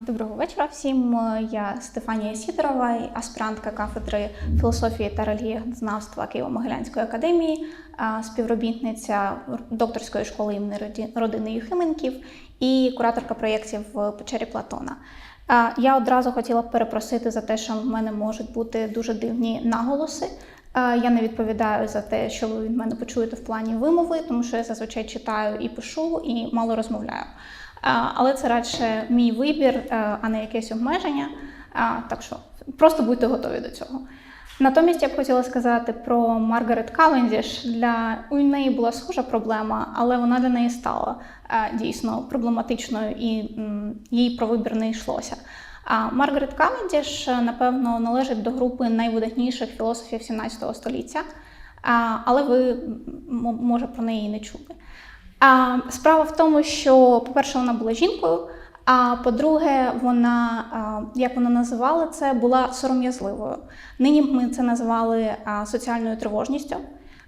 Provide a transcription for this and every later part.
Доброго вечора всім. Я Стефанія Сідорова, аспірантка кафедри філософії та релігієзнавства Києво-Могилянської академії, співробітниця докторської школи імені родини Юхименків і кураторка проєктів в печері Платона. Я одразу хотіла б перепросити за те, що в мене можуть бути дуже дивні наголоси. Я не відповідаю за те, що ви від мене почуєте в плані вимови, тому що я зазвичай читаю і пишу, і мало розмовляю. Але це радше мій вибір, е, а не якесь обмеження. Так що просто будьте готові до цього. Натомість я б хотіла сказати про Маргарет Кавендіш. Для у неї була схожа проблема, але вона для неї стала е, дійсно проблематичною і їй про вибір не йшлося. А Маргарет Кавендіш, е, напевно, належить до групи найвидатніших філософів 17 століття, але ви може про неї не чули. А, справа в тому, що, по-перше, вона була жінкою. А по-друге, вона, а, як вона називала це, була сором'язливою. Нині ми це називали а, соціальною тривожністю.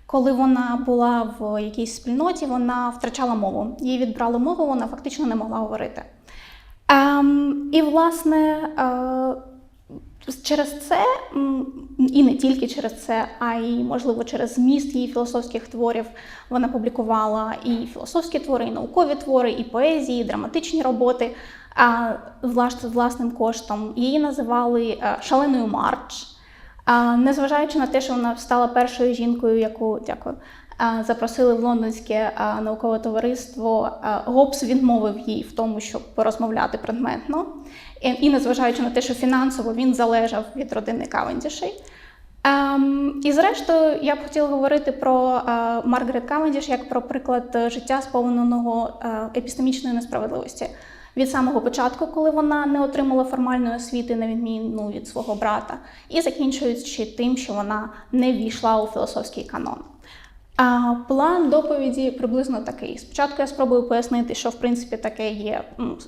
Коли вона була в якійсь спільноті, вона втрачала мову. Їй відбрали мову, вона фактично не могла говорити. Ем, і, власне, е, через це, і не тільки через це, а й, можливо, через зміст її філософських творів, вона публікувала і філософські твори, і наукові твори, і поезії, і драматичні роботи а, власним коштом. Її називали е, шаленою Марч. Незважаючи на те, що вона стала першою жінкою, яку дякую, запросили в лондонське наукове товариство, а, Гоббс відмовив їй в тому, щоб порозмовляти предметно. І, і незважаючи на те, що фінансово він залежав від родини Кавендішей. Ем, і зрештою, я б хотіла говорити про е, Маргарет Кавендіш як про приклад е, життя сповненого е, епістемічної несправедливості. Від самого початку, коли вона не отримала формальної освіти, на відміну від свого брата, і закінчуючи тим, що вона не ввійшла у філософський канон. А план доповіді приблизно такий. Спочатку я спробую пояснити, що в принципі таке є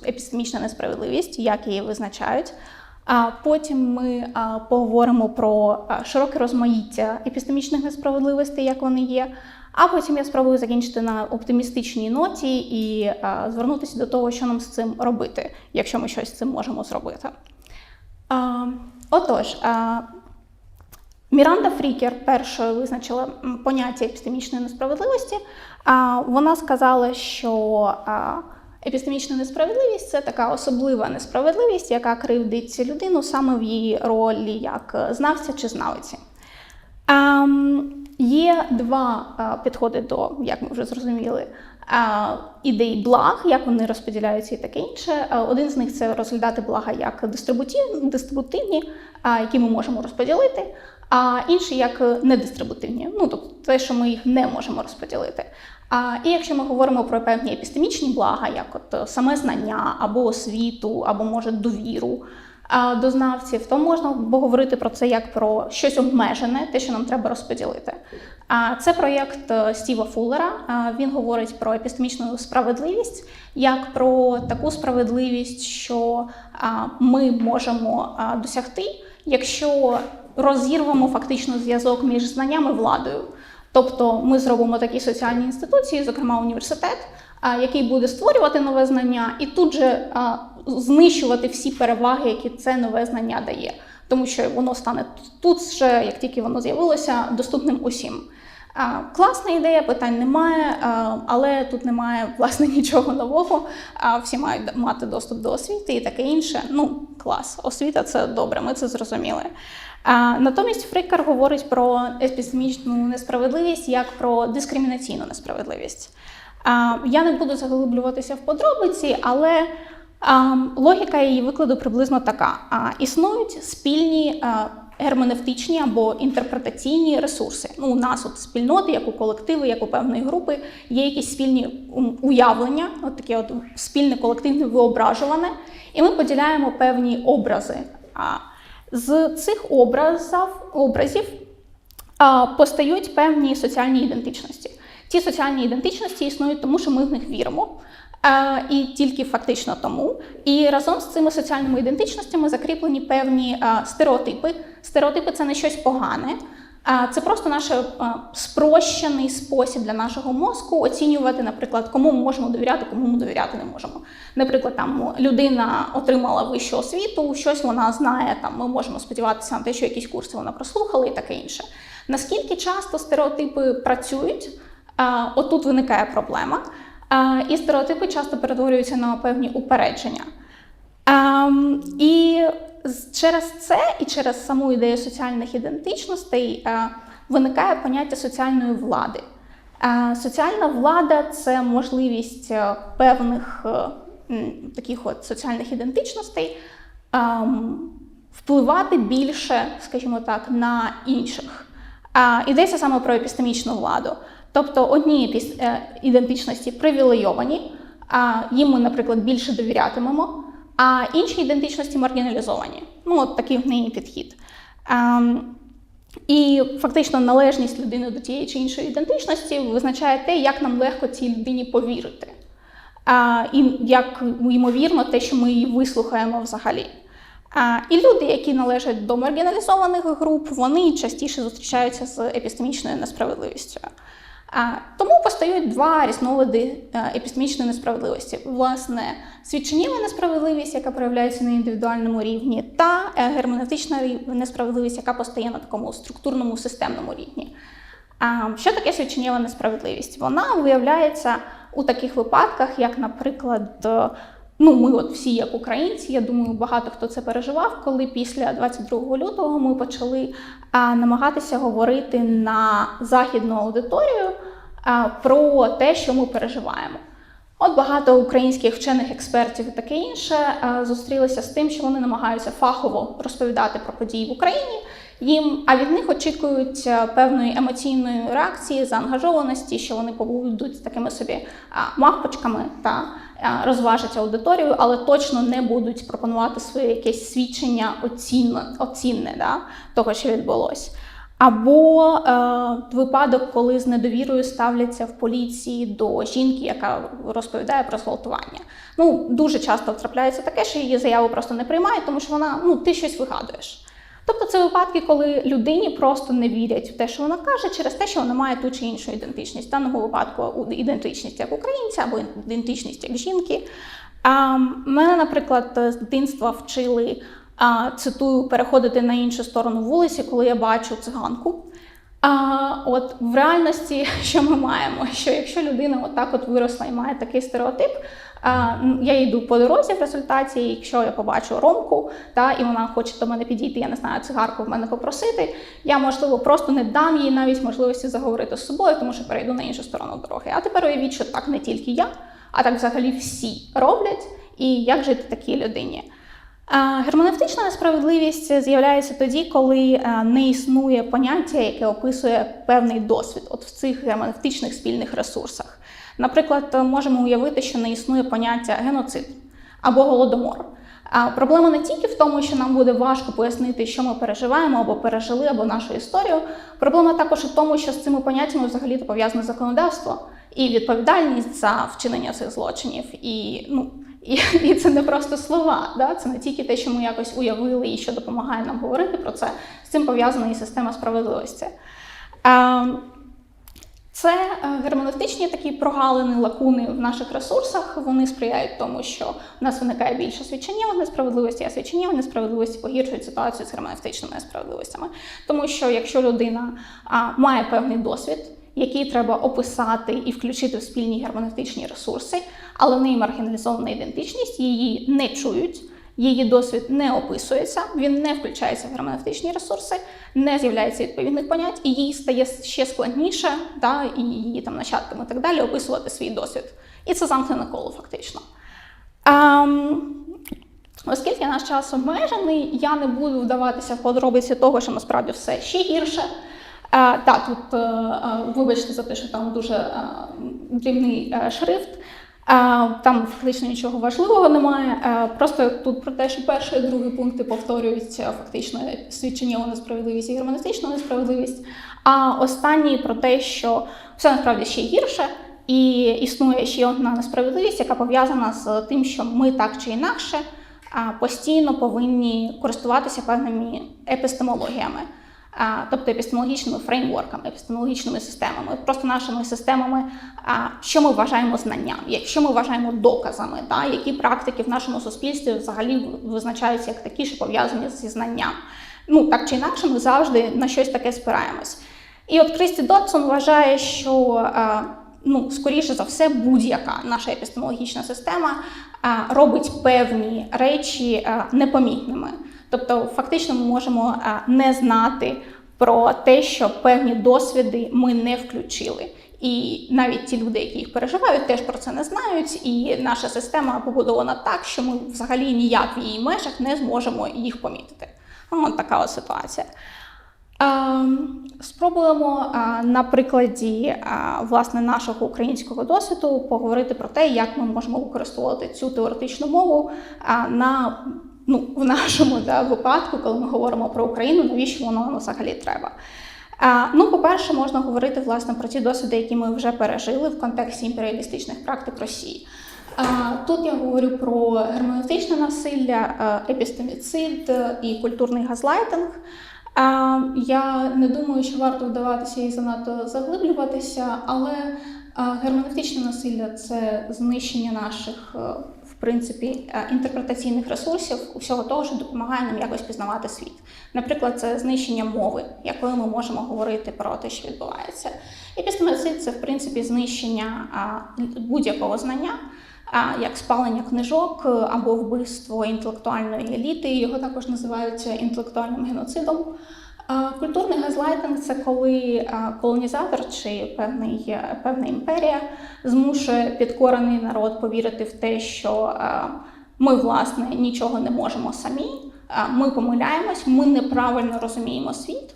епістемічна несправедливість, як її визначають. А потім ми поговоримо про широке розмаїття епістемічних несправедливостей, як вони є. А потім я спробую закінчити на оптимістичній ноті і звернутися до того, що нам з цим робити, якщо ми щось з цим можемо зробити. Отож, Міранда Фрікер першою визначила поняття епістемічної несправедливості. Вона сказала, що епістемічна несправедливість це така особлива несправедливість, яка кривдить людину саме в її ролі як знавця чи знавиці. А, Є два а, підходи до, як ми вже зрозуміли, а, ідей благ, як вони розподіляються і таке інше. Один з них це розглядати блага як дистрибутивні, які ми можемо розподілити, а інші як недистрибутивні, ну тобто те, що ми їх не можемо розподілити. А, і якщо ми говоримо про певні епістемічні блага, як от саме знання або освіту, або може довіру а, до знавців, то можна говорити про це як про щось обмежене, те, що нам треба розподілити. А це проєкт е, Стіва Фуллера. А, Він говорить про епістемічну справедливість як про таку справедливість, що а, ми можемо а, досягти, якщо розірвемо фактично зв'язок між знанням і владою. Тобто ми зробимо такі соціальні інституції, зокрема університет, який буде створювати нове знання і тут же знищувати всі переваги, які це нове знання дає, тому що воно стане тут ще, як тільки воно з'явилося, доступним усім. Класна ідея, питань немає, але тут немає власне нічого нового. Всі мають мати доступ до освіти і таке інше. Ну, клас, освіта це добре, ми це зрозуміли. Натомість Фрикер говорить про епістемічну несправедливість як про дискримінаційну несправедливість. Я не буду заглиблюватися в подробиці, але логіка її викладу приблизно така: існують спільні герменевтичні або інтерпретаційні ресурси. Ну, у нас от спільноти, як у колективи, як у певної групи, є якісь спільні уявлення, от таке от спільне колективне виображуване, і ми поділяємо певні образи. А, з цих образів, образів постають певні соціальні ідентичності. Ці соціальні ідентичності існують тому, що ми в них віримо. І тільки фактично тому. І разом з цими соціальними ідентичностями закріплені певні стереотипи. Стереотипи це не щось погане, А Це просто наш е, спрощений спосіб для нашого мозку оцінювати, наприклад, кому ми можемо довіряти, кому ми довіряти не можемо. Наприклад, там людина отримала вищу освіту, щось вона знає. Там ми можемо сподіватися на те, що якісь курси вона прослухала і таке інше. Наскільки часто стереотипи працюють, отут виникає проблема. І стереотипи часто перетворюються на певні упередження. І через це і через саму ідею соціальних ідентичностей е, виникає поняття соціальної влади. Е, Соціальна влада це можливість е, певних таких от соціальних ідентичностей ем, впливати більше, скажімо так, на інших. А, Йдеться саме про епістемічну владу. Тобто одні ідентичності привілейовані, їм ми, наприклад, більше довірятимемо, а інші ідентичності маргіналізовані. Ну, от такий в неї підхід. Ем, і фактично належність людини до тієї чи іншої ідентичності визначає те, як нам легко цій людині повірити. А, і як ймовірно, те, що ми її вислухаємо взагалі. А, і люди, які належать до маргіналізованих груп, вони частіше зустрічаються з епістемічною несправедливістю. Тому постають два різновиди е, епістемічної несправедливості: власне, свідченніва несправедливість, яка проявляється на індивідуальному рівні, та е, герменевтична несправедливість, яка постає на такому структурному системному рівні. Що таке свідченнєва несправедливість? Вона виявляється у таких випадках, як, наприклад, ну ми от всі, як українці, я думаю, багато хто це переживав, коли після 22 лютого ми почали а, намагатися говорити на західну аудиторію а, про те, що ми переживаємо. От багато українських вчених експертів і таке інше е, зустрілися з тим, що вони намагаються фахово розповідати про події в Україні. Їм, а від них очікують е, певної емоційної реакції, заангажованості, що вони побудуть такими собі мавпочками та розважать аудиторію, але точно не будуть пропонувати своє якесь свідчення оцінне, оцінне да, того, що відбулося. Або е, випадок, коли з недовірою ставляться в поліції до жінки, яка розповідає про зґвалтування. Ну дуже часто трапляється таке, що її заяву просто не приймають, тому що вона ну ти щось вигадуєш. Тобто це випадки, коли людині просто не вірять в те, що вона каже, через те, що вона має ту чи іншу ідентичність. В даному випадку ідентичність як українця або ідентичність як жінки. А, мене, наприклад, з дитинства вчили, а, цитую, переходити на іншу сторону вулиці, коли я бачу циганку. А от в реальності, що ми маємо? Що якщо людина отак от виросла і має такий стереотип, я йду по дорозі в результаті, якщо я побачу ромку, та і вона хоче до мене підійти, я не знаю, цигарку в мене попросити, я можливо просто не дам їй навіть можливості заговорити з собою, тому що перейду на іншу сторону дороги. А тепер уявіть, що так не тільки я, а так взагалі всі роблять, і як жити такій людині. А, Герменевтична несправедливість з'являється тоді, коли е, не існує поняття, яке описує певний досвід от в цих герменевтичних спільних ресурсах. Наприклад, можемо уявити, що не існує поняття геноцид або голодомор. А проблема не тільки в тому, що нам буде важко пояснити, що ми переживаємо або пережили, або нашу історію. Проблема також в тому, що з цими поняттями взагалі пов'язане законодавство і відповідальність за вчинення цих злочинів. І ну і, і це не просто слова, да? це не тільки те, що ми якось уявили і що допомагає нам говорити про це. З цим пов'язана і система справедливості. Це е, герменевтичні такі прогалини, лакуни в наших ресурсах. Вони сприяють тому, що в нас виникає більше свідченнєвих несправедливості, а свідченнєві несправедливості погіршують ситуацію з герменевтичними несправедливостями. Тому що якщо людина а, має певний досвід, який треба описати і включити в спільні герменевтичні ресурси, але в неї маргіналізована ідентичність, її не чують. Її досвід не описується, він не включається в герменевтичні ресурси, не з'являється відповідних понять, і їй стає ще складніше, да, і її там нащадкам і так далі описувати свій досвід. І це замкнене коло, фактично. Ем, оскільки наш час обмежений, я не буду вдаватися в подробиці того, що насправді все ще гірше. Е, так, тут е, е, вибачте за те, що там дуже е, дрібний е, шрифт. Там фактично нічого важливого немає. Просто тут про те, що перший і другий пункти повторюються фактично свідчення несправедливість і герменевтична несправедливість. А останній про те, що все насправді ще гірше, і існує ще одна несправедливість, яка пов'язана з тим, що ми так чи інакше постійно повинні користуватися певними епістемологіями. Тобто епістемологічними фреймворками, епістемологічними системами, просто нашими системами, що ми вважаємо знанням, що ми вважаємо доказами, та, які практики в нашому суспільстві взагалі визначаються як такі, що пов'язані зі знанням. Ну, так чи інакше, ми завжди на щось таке спираємось. І от Крісті Дотсон вважає, що ну, скоріше за все, будь-яка наша епістемологічна система робить певні речі непомітними. Тобто, фактично, ми можемо не знати про те, що певні досвіди ми не включили. І навіть ті люди, які їх переживають, теж про це не знають. І наша система побудована так, що ми взагалі ніяк в її межах не зможемо їх помітити. Ось така ось ситуація. Спробуємо на прикладі власне нашого українського досвіду поговорити про те, як ми можемо використовувати цю теоретичну мову на ну, в нашому да, випадку, коли ми говоримо про Україну, навіщо воно нам взагалі треба? А, Ну, по-перше, можна говорити власне про ті досвіди, які ми вже пережили в контексті імперіалістичних практик Росії. А, Тут я говорю про герменевтичне насилля, епістеміцид і культурний газлайтинг. А, Я не думаю, що варто вдаватися і занадто заглиблюватися, але герменевтичне насилля це знищення наших принципі е, інтерпретаційних ресурсів усього того, що допомагає нам якось пізнавати світ. Наприклад, це знищення мови, якою ми можемо говорити про те, що відбувається. Епістемоцид – це в принципі знищення будь-якого знання. Як спалення книжок або вбивство інтелектуальної еліти, його також називають інтелектуальним геноцидом. Культурний газлайтинг це коли колонізатор чи певний, певна імперія змушує підкорений народ повірити в те, що ми, власне, нічого не можемо самі, ми помиляємось, ми неправильно розуміємо світ.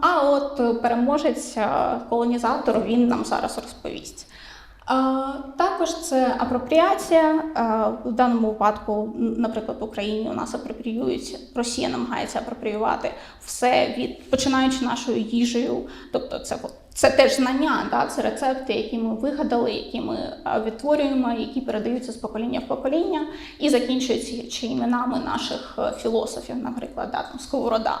А от переможець колонізатор він нам зараз розповість. Також це апропріація. В даному випадку, наприклад, в Україні у нас апропріюють, Росія намагається апропріювати все від починаючи нашою їжею, тобто це це теж знання, да, це рецепти, які ми вигадали, які ми відтворюємо, які передаються з покоління в покоління, і закінчуються іменами наших е, філософів, наприклад, да, там Сковорода.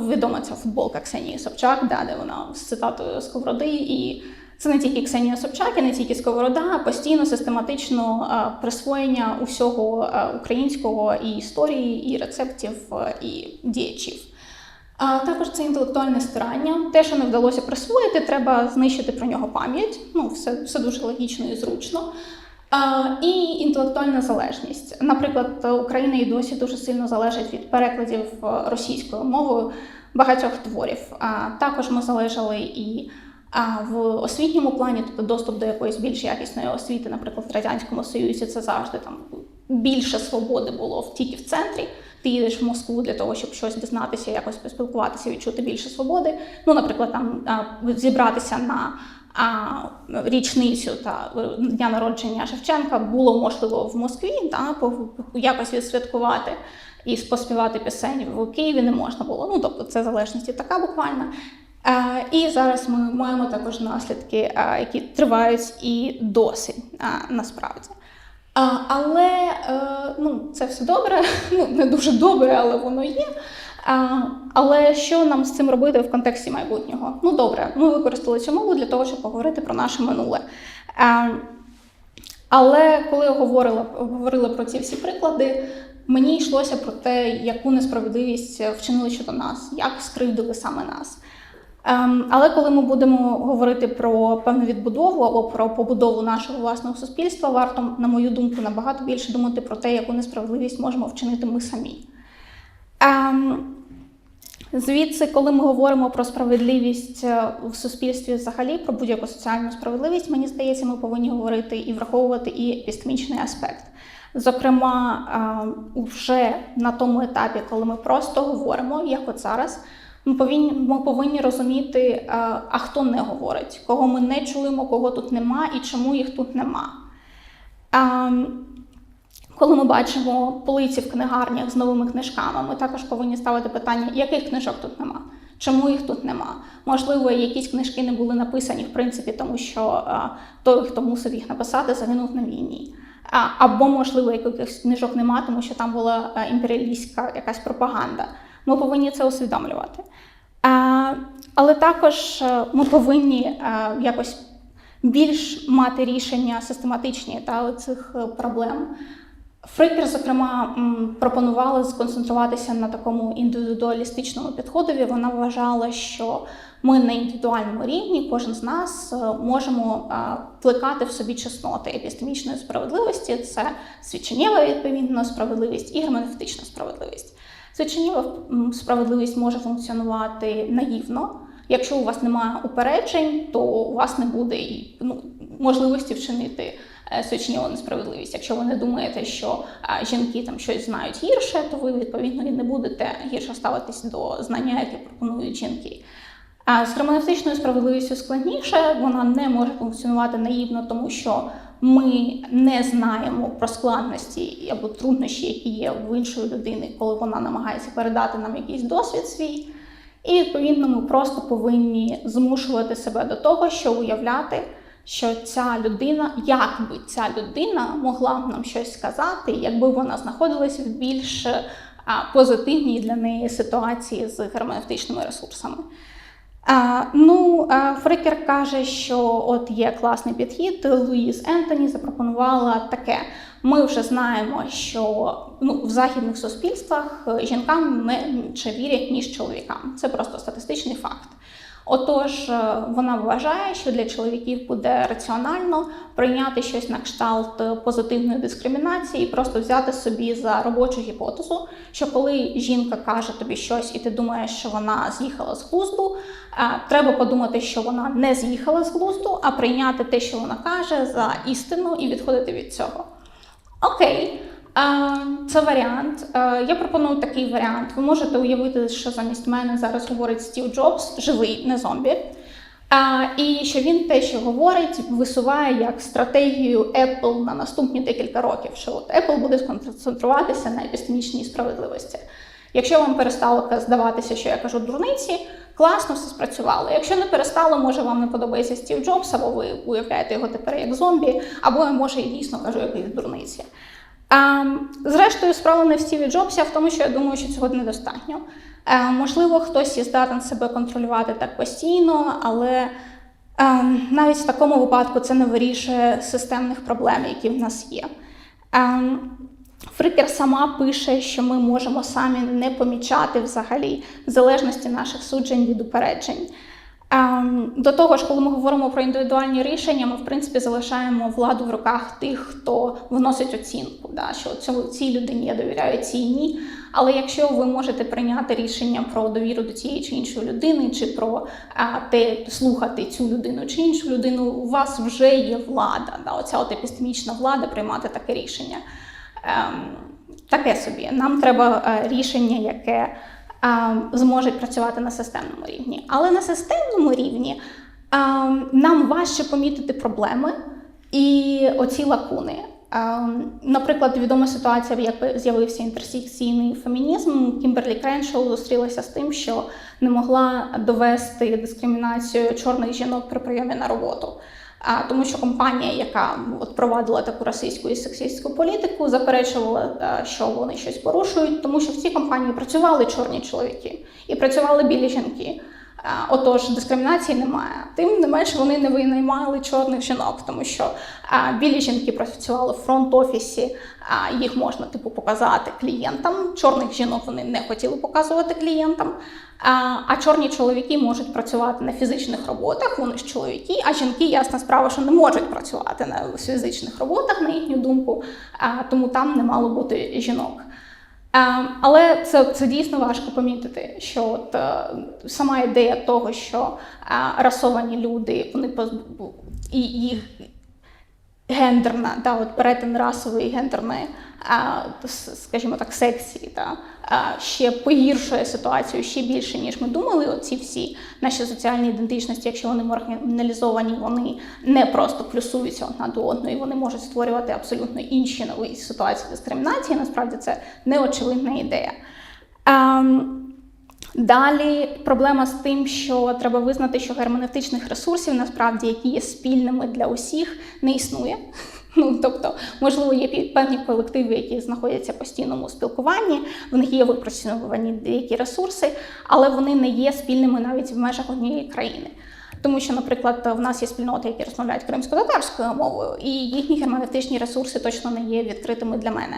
Відома ця футболка Ксенії Собчак, да, де вона з цитатою Сковороди і. Це не тільки Ксенія Собчак, і не тільки Сковорода, а постійно систематично присвоєння усього українського і історії, і рецептів, і діячів. А також це інтелектуальне старання. Те, що не вдалося присвоїти, треба знищити про нього пам'ять. Ну, все, все дуже логічно і зручно. І інтелектуальна залежність. Наприклад, Україна і досі дуже сильно залежить від перекладів російською мовою багатьох творів. А також ми залежали і а в освітньому плані, тобто доступ до якоїсь більш якісної освіти, наприклад, в радянському союзі, це завжди там більше свободи було тільки в центрі. Ти їдеш в Москву для того, щоб щось дізнатися, якось поспілкуватися, відчути більше свободи. Ну, наприклад, там зібратися на а, річницю та дня народження Шевченка було можливо в Москві, та якось відсвяткувати і поспівати пісень в Києві не можна було. Ну тобто це залежність і така буквальна. І зараз ми маємо також наслідки, які тривають і досі насправді. Але е, ну, це все добре, ну не дуже добре, але воно є. Але що нам з цим робити в контексті майбутнього? Ну добре, ми використали цю мову для того, щоб поговорити про наше минуле. Але коли я говорила, говорила про ці всі приклади, мені йшлося про те, яку несправедливість вчинили щодо нас, як скривдили саме нас. Ем, але коли ми будемо говорити про певну відбудову або про побудову нашого власного суспільства, варто, на мою думку, набагато більше думати про те, яку несправедливість можемо вчинити ми самі. Ем, звідси, коли ми говоримо про справедливість е, в суспільстві взагалі, про будь-яку соціальну справедливість, мені здається, ми повинні говорити і враховувати і епістемічний аспект. Зокрема, ем, вже на тому етапі, коли ми просто говоримо, як от зараз. Ми повинні ми повинні розуміти, а хто не говорить, кого ми не чуємо, кого тут нема і чому їх тут нема. А, коли ми бачимо полиці в книгарнях з новими книжками, ми також повинні ставити питання, яких книжок тут нема, чому їх тут нема. Можливо, якісь книжки не були написані, в принципі, тому що а, той, хто мусив їх написати, загинув на війні. Або, можливо, якихось книжок нема, тому що там була імперіалістська якась пропаганда. Ми повинні це усвідомлювати. Але також е, ми повинні е, якось більш мати рішення систематичні та цих е, проблем. Фрикер, зокрема, пропонувала сконцентруватися на такому індивідуалістичному підходові. Вона вважала, що ми на індивідуальному рівні, кожен з нас е, можемо е, плекати в собі чесноти епістемічної справедливості. Це свідченнєва відповідно справедливість і герменевтична справедливість. Свідченєва м, справедливість може функціонувати наївно. Якщо у вас немає упереджень, то у вас не буде і ну, можливості вчинити е, свідченнєву несправедливість. Якщо ви не думаєте, що жінки там щось знають гірше, то ви відповідно і не будете гірше ставитись до знання, яке пропонують жінки. З герменевтичною справедливістю складніше, вона не може функціонувати наївно, тому що ми не знаємо про складності або труднощі, які є в іншої людини, коли вона намагається передати нам якийсь досвід свій. І відповідно ми просто повинні змушувати себе до того, що уявляти, що ця людина, як би ця людина могла б нам щось сказати, якби вона знаходилась в більш позитивній для неї ситуації з герменевтичними ресурсами. Ну, Фрикер каже, що от є класний підхід. Луїс Ентоні запропонувала таке. Ми вже знаємо, що ну, в західних суспільствах е, жінкам менше вірять, ніж чоловікам. Це просто статистичний факт. Отож, е, вона вважає, що для чоловіків буде раціонально прийняти щось на кшталт е, позитивної дискримінації і просто взяти собі за робочу гіпотезу, що коли жінка каже тобі щось, і ти думаєш, що вона з'їхала з глузду, е, треба подумати, що вона не з'їхала з глузду, а прийняти те, що вона каже, за істину і відходити від цього. Окей. Це варіант. Е, Я пропоную такий варіант. Ви можете уявити, що замість мене зараз говорить Стів Джобс, живий, не зомбі. І що він те, що говорить, висуває як стратегію Apple на наступні декілька років. Що от Apple буде сконцентруватися на епістемічній справедливості. Якщо вам перестало здаватися, що я кажу дурниці, класно все спрацювало. Якщо не перестало, може вам не подобається Стів Джобс, або ви уявляєте його тепер як зомбі, або може і дійсно кажу якісь дурниці. Зрештою, справа не в Стіві Джобсі, а в тому, що я думаю, що цього недостатньо. А, можливо, хтось і здатен себе контролювати так постійно, але а, навіть в такому випадку це не вирішує системних проблем, які в нас є. А, Фрикер сама пише, що ми можемо самі не помічати взагалі залежності наших суджень від упереджень. Ем, До того ж, коли ми говоримо про індивідуальні рішення, ми в принципі залишаємо владу в руках тих, хто вносить оцінку. Да, що цьому цій людині я довіряю, цій ні. Але якщо ви можете прийняти рішення про довіру до цієї чи іншої людини, чи про а, те слухати цю людину чи іншу людину, у вас вже є влада. Да, Оця от епістемічна влада приймати таке рішення. Ем, Таке собі. Нам треба е, рішення, яке зможуть працювати на системному рівні. Але на системному рівні нам важче помітити проблеми і оці лакуни. Наприклад, відома ситуація, як з'явився інтерсекційний фемінізм, Кімберлі Креншоу зустрілася з тим, що не могла довести дискримінацію чорних жінок при прийомі на роботу. Тому що компанія, яка от провадила таку расистську і сексистську політику, заперечувала, що вони щось порушують, тому що в цій компанії працювали чорні чоловіки і працювали білі жінки. Отож, дискримінації немає. Тим не менш, вони не винаймали чорних жінок, тому що білі жінки працювали в фронт-офісі, їх можна типу показати клієнтам. Чорних жінок вони не хотіли показувати клієнтам. А, чорні чоловіки можуть працювати на фізичних роботах, вони ж чоловіки, а жінки, ясна справа, що не можуть працювати на фізичних роботах, на їхню думку, тому там не мало бути жінок. А, але це, це дійсно важко помітити, що от, сама ідея того, що расовані люди, вони і їх гендерна, да, от перетин расової і скажімо так, секції, та, ще погіршує ситуацію ще більше, ніж ми думали. Оці всі наші соціальні ідентичності, якщо вони маргіналізовані, вони не просто плюсуються одна до одної, вони можуть створювати абсолютно інші нові ситуації дискримінації. Насправді це неочевидна ідея. Ем, Далі проблема з тим, що треба визнати, що герменевтичних ресурсів насправді, які є спільними для усіх, не існує. Ну тобто, можливо, є певні колективи, які знаходяться в постійному спілкуванні, в них є випрацьовані деякі ресурси, але вони не є спільними навіть в межах однієї країни. Тому що, наприклад, в нас є спільноти, які розмовляють кримсько-татарською мовою, і їхні герменевтичні ресурси точно не є відкритими для мене.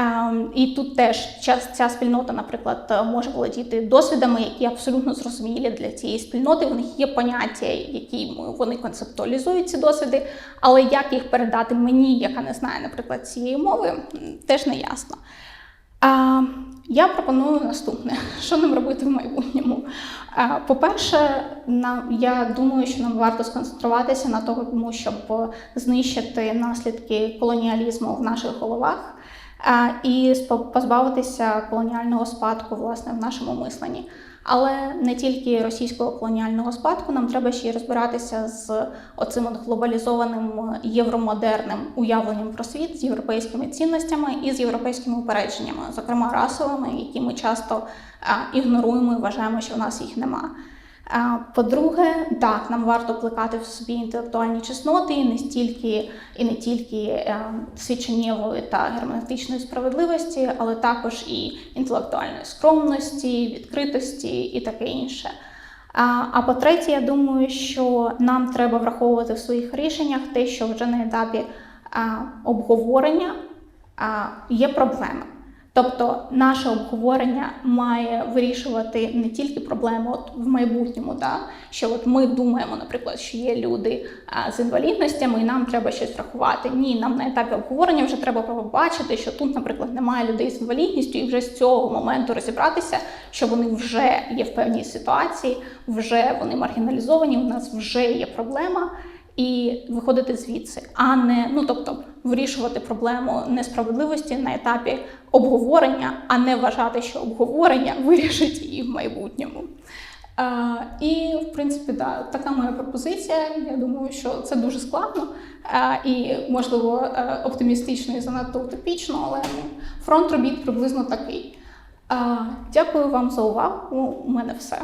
Ем, і тут теж ця спільнота, наприклад, е, може володіти досвідами, які абсолютно зрозумілі для цієї спільноти. В них є поняття, які вони концептуалізують ці досвіди, але як їх передати мені, яка не знає, наприклад, цієї мови, теж не ясно. А, я пропоную наступне, що нам робити в майбутньому. По-перше, я думаю, що нам варто сконцентруватися на тому, щоб знищити наслідки колоніалізму в наших головах і спо- позбавитися колоніального спадку власне в нашому мисленні. Але не тільки російського колоніального спадку, нам треба ще й розбиратися з оцим от глобалізованим євромодерним уявленням про світ з європейськими цінностями і з європейськими упередженнями, зокрема расовими, які ми часто ігноруємо і вважаємо, що в нас їх нема. По-друге, так, нам варто плекати в собі інтелектуальні чесноти, не стільки і не тільки е, свідченнєвої та герменевтичної справедливості, але також і інтелектуальної скромності, відкритості і таке інше. А, а по-третє, я думаю, що нам треба враховувати в своїх рішеннях те, що вже на етапі а, обговорення а, є проблеми. Тобто наше обговорення має вирішувати не тільки проблеми от в майбутньому, да? що от ми думаємо, наприклад, що є люди з інвалідностями, і нам треба щось рахувати. Ні, нам на етапі обговорення вже треба побачити, що тут, наприклад, немає людей з інвалідністю, і вже з цього моменту розібратися, що вони вже є в певній ситуації, вже вони маргіналізовані, у нас вже є проблема і виходити звідси, а не ну тобто вирішувати проблему несправедливості на етапі обговорення, а не вважати, що обговорення вирішить її в майбутньому. А, і, в принципі, да, така моя пропозиція. Я думаю, що це дуже складно а, і, можливо, е, оптимістично і занадто утопічно, але фронт робіт приблизно такий. Дякую вам за увагу. У мене все.